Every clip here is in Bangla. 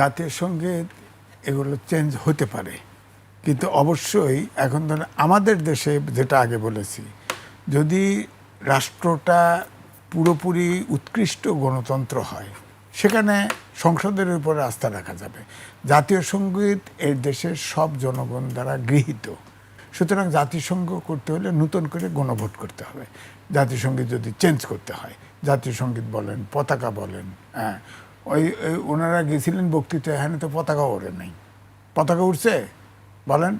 জাতীয় সংগীত এগুলো চেঞ্জ হতে পারে। কিন্তু অবশ্যই এখন ধরেন আমাদের দেশে যেটা আগে বলেছি, যদি রাষ্ট্রটা পুরোপুরি উৎকৃষ্ট গণতন্ত্র হয়, সেখানে সংসদের উপরে আস্থা রাখা যাবে। জাতীয় সংগীত এই দেশের সব জনগণ দ্বারা গৃহীত। সুতরাং জাতিসংঘ করতে হলে নতুন করে গণভোট করতে হবে। জাতীয় সংগীত যদি চেঞ্জ করতে হয় জাতীয় সংগীত বলেন, পতাকা বলেন হ্যাঁ ওই ওই ওনারা গেছিলেন বক্তৃতা এখানে তো পতাকা ওড়ে নেই। পতাকা উঠছে বলেন।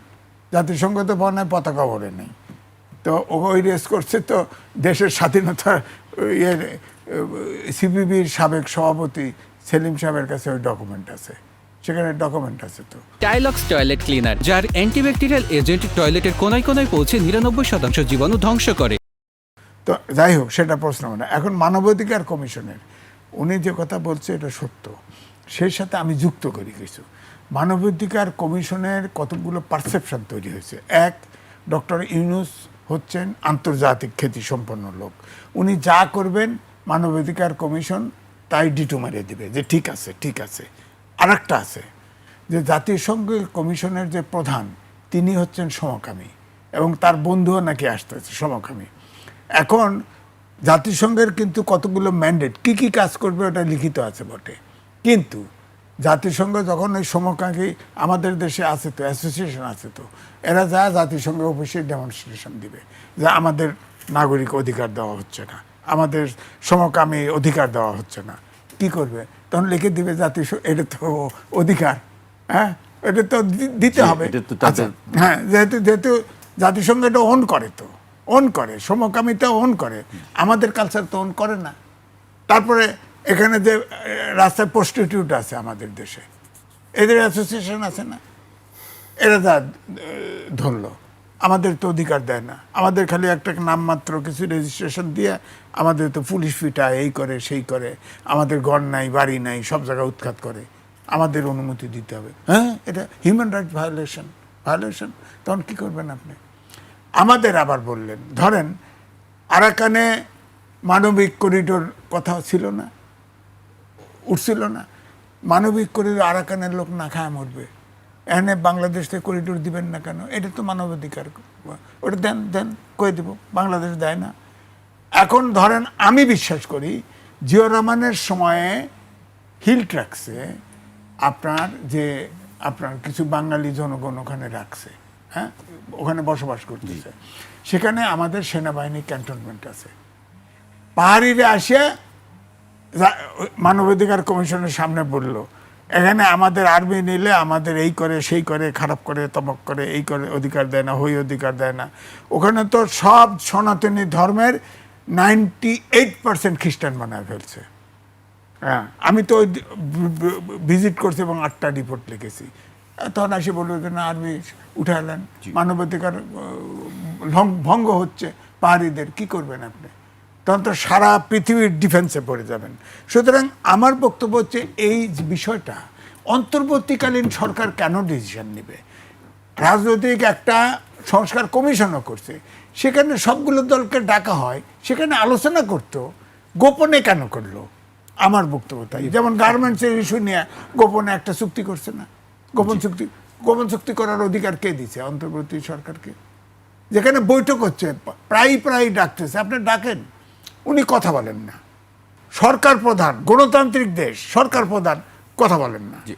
জাতিসংঘ তো বনায় পতাকা ওড়ে নেই। তো ও ওই রেস করছে তো দেশের স্বাধীনতার ইয়ের সিপিবির সাবেক সভাপতি সেলিম সাহেবের কাছে ওই ডকুমেন্ট আছে। সেখানে ডকুমেন্ট আছে তো। টাইলক্স টয়লেট ক্লিনার যার অ্যান্টিব্যাকটেরিয়াল এজেন্ট টয়লেটের কোনায় কোনায় পৌঁছে নিরানব্বই শতাংশ জীবাণু ধ্বংস করে। তো যাই হোক সেটা প্রশ্ন না। এখন মানবাধিকার কমিশনের উনি যে কথা বলছে, এটা সত্য। সেই সাথে আমি যুক্ত করি কিছু। মানবাধিকার কমিশনের কতগুলো পারসেপশন তৈরি হয়েছে। এক, ডক্টর ইউনুস হচ্ছেন আন্তর্জাতিক খ্যাতি সম্পন্ন লোক। উনি যা করবেন, মানবাধিকার কমিশন তাই ডিটু মারিয়ে দিবে যে ঠিক আছে ঠিক আছে। আরেকটা আছে যে জাতিসংঘ কমিশনের যে প্রধান, তিনি হচ্ছেন সমকামী এবং তার বন্ধুও নাকি আসতেছে সমকামী। এখন জাতিসংঘের কিন্তু কতগুলো ম্যান্ডেট কি কি কাজ করবে ওটা লিখিত আছে বটে। কিন্তু জাতিসংঘ যখন ওই সমকামী আমাদের দেশে আছে তো অ্যাসোসিয়েশন আছে তো এরা যা জাতিসংঘ অফিসে ডেমনস্ট্রেশন দিবে যে আমাদের নাগরিক অধিকার দেওয়া হচ্ছে না আমাদের সমকামী অধিকার দেওয়া হচ্ছে না। কি করবে? তখন লিখে দিবে জাতিসংঘ এটা তো অধিকার হ্যাঁ? এটা তো দিতে হবে। এটা তো আচ্ছা, হ্যাঁ যেহেতু যেহেতু জাতিসংঘ এটা অন করে তো। অন করে, সমকামিতা অন করে। আমাদের কালচার তো অন করে না। তারপরে এখানে যে রাস্তায় প্রস্টিটিউট আছে আমাদের দেশে। এদের অ্যাসোসিয়েশন আছে না? এরা যা ধরলো। আমাদের তো অধিকার দেয় না। আমাদের খালি একটা নামমাত্র কিছু রেজিস্ট্রেশন দিয়ে আমাদের তো পুলিশ ফিটা এই করে, সেই করে। আমাদের ঘর নাই, বাড়ি নাই, সব জায়গায় উৎখাত করে। আমাদের অনুমতি দিতে হবে। হ্যাঁ? এটা হিউম্যান রাইট ভায়োলেশন ভায়োলেশন তখন কি করবেন আপনি? আমাদের আবার বললেন, ধরেন, আরাকানে মানবিক করিডোর কথা ছিল না, উঠছিল না, মানবিক করিডোর আরাকানের লোক না খায় মরবে, এখানে বাংলাদেশ থেকে করিডোর দিবেন না কেন? এটা তো মানবাধিকার। ওটা দেন দেন কয়ে দেব? বাংলাদেশ দেয় না। এখন ধরেন, আমি বিশ্বাস করি জিও রহমানের সময়ে হিল ট্র্যাক্সে আপনার যে, আপনার কিছু বাঙালি জনগণ ওখানে রাখছে হ্যাঁ? ওখানে বসবাস করতেছে। সেখানে আমাদের সেনাবাহিনী ক্যান্টনমেন্ট আছে। পাহাড়িরা আসে মানবাধিকার কমিশনের সামনে বলল এখানে আমাদের আর্মি নিলে আমাদের এই করে সেই করে খারাপ করে তমক করে এই করে অধিকার দেয় না হই অধিকার দেয় না। ওখানে তো সব সনাতনী ধর্মের নাইনটি এইট পার্সেন্ট খ্রিস্টান বানায় ফেলছে। হ্যাঁ আমি তো ভিজিট করছি এবং আটটা রিপোর্ট লিখেছি। তখন আসি বলল যে না আর্মি উঠালেন মানবাধিকার ভঙ্গ- হচ্ছে পাহাড়িদের কি করবেন আপনি? তখন তো সারা পৃথিবীর ডিফেন্সে পড়ে যাবেন। সুতরাং আমার বক্তব্য হচ্ছে এই বিষয়টা অন্তর্বর্তীকালীন সরকার কেন ডিসিশন নেবে? রাজনৈতিক একটা সংস্কার কমিশনও করছে। সেখানে সবগুলো দলকে ডাকা হয় সেখানে আলোচনা করতো গোপনে কেন করল? আমার বক্তব্য তাই। যেমন গার্মেন্টসের ইস্যু নিয়ে গোপনে একটা চুক্তি করছে না। গোপন চুক্তি গোপন চুক্তি করার অধিকার কে দিছে? অন্তর্বর্তী সরকারকে। যেখানে বৈঠক হচ্ছে প্রায় প্রায় ডাকতেছে। আপনি ডাকেন উনি কথা বলেন না। সরকার প্রধান গণতান্ত্রিক দেশ সরকার প্রধান কথা বলেন না। জি।